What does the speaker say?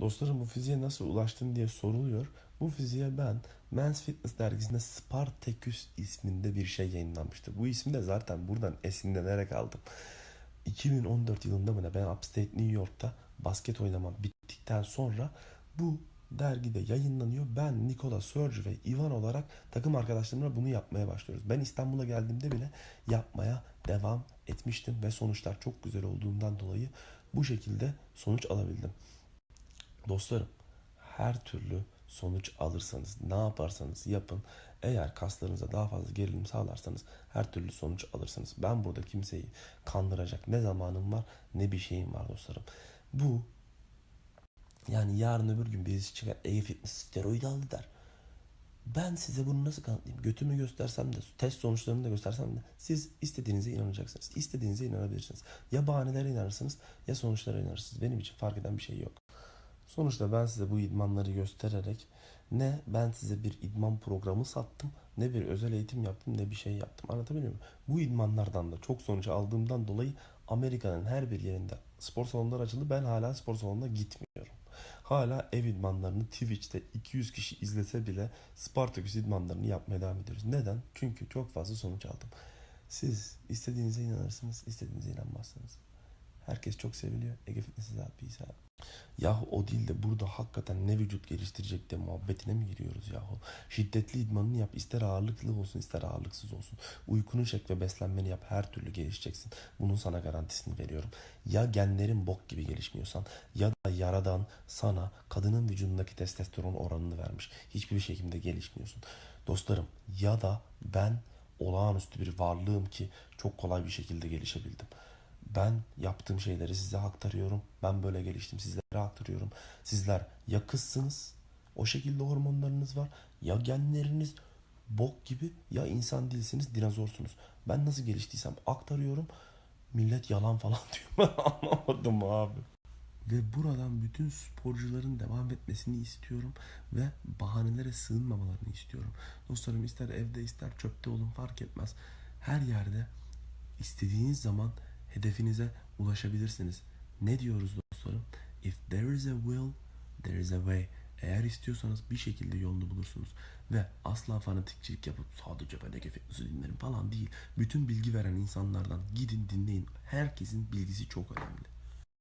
Dostlarım bu fiziğe nasıl ulaştın diye soruluyor. Bu fiziğe ben Men's Fitness dergisinde Spartacus isminde bir şey yayınlanmıştı. Bu ismi de zaten buradan esinlenerek aldım. 2014 yılında mı ne ben Upstate New York'ta basket oynamam bittikten sonra bu dergide yayınlanıyor. Ben Nikola Serge ve Ivan olarak takım arkadaşlarımla bunu yapmaya başlıyoruz. Ben İstanbul'a geldiğimde bile yapmaya devam etmiştim ve sonuçlar çok güzel olduğundan dolayı bu şekilde sonuç alabildim. Dostlarım her türlü sonuç alırsanız ne yaparsanız yapın eğer kaslarınıza daha fazla gerilim sağlarsanız her türlü sonuç alırsınız. Ben burada kimseyi kandıracak ne zamanım var ne bir şeyim var dostlarım. Bu yani yarın öbür gün birisi çıkar Ege Fitness steroid aldı der. Ben size bunu nasıl kanıtlayayım? Götümü göstersem de, test sonuçlarını da göstersem de siz istediğinize inanacaksınız. İstediğinize inanabilirsiniz. Ya bahanelere inanırsınız ya sonuçlara inanırsınız. Benim için fark eden bir şey yok. Sonuçta ben size bu idmanları göstererek ne ben size bir idman programı sattım ne bir özel eğitim yaptım ne bir şey yaptım. Anlatabiliyor muyum? Bu idmanlardan da çok sonuç aldığımdan dolayı Amerika'nın her bir yerinde spor salonları açıldı. Ben hala spor salonuna gitmiyorum. Hala ev idmanlarını Twitch'te 200 kişi izlese bile Spartaküs idmanlarını yapmaya devam ediyoruz. Neden? Çünkü çok fazla sonuç aldım. Siz istediğinize inanırsınız, istediğinize inanmazsınız. Herkes çok seviliyor. Ege Fitness is out. Yahu o değil de burada hakikaten ne vücut geliştirecek de muhabbetine mi giriyoruz yahu? Şiddetli idmanını yap. ister ağırlıklı olsun ister ağırlıksız olsun. Uykunu çek ve beslenmeni yap. Her türlü gelişeceksin. Bunun sana garantisini veriyorum. Ya genlerin bok gibi gelişmiyorsan ya da yaradan sana kadının vücudundaki testosteron oranını vermiş. Hiçbir şekilde gelişmiyorsun. Dostlarım ya da ben olağanüstü bir varlığım ki çok kolay bir şekilde gelişebildim. Ben yaptığım şeyleri size aktarıyorum. Ben böyle geliştim sizlere aktarıyorum. Sizler ya kızsınız, o şekilde hormonlarınız var. Ya genleriniz bok gibi ya insan değilsiniz, dinozorsunuz. Ben nasıl geliştiysem aktarıyorum. Millet yalan falan diyor. Ben anlamadım abi. Ve buradan bütün sporcuların devam etmesini istiyorum ve bahanelere sığınmamalarını istiyorum. Dostlarım ister evde ister çöpte olun fark etmez. Her yerde istediğiniz zaman hedefinize ulaşabilirsiniz. Ne diyoruz dostlarım? If there is a will, there is a way. Eğer istiyorsanız bir şekilde yolunu bulursunuz. Ve asla fanatikçilik yapıp sadece ben Ege Fitness'ı dinlerim falan değil. Bütün bilgi veren insanlardan gidin dinleyin. Herkesin bilgisi çok önemli.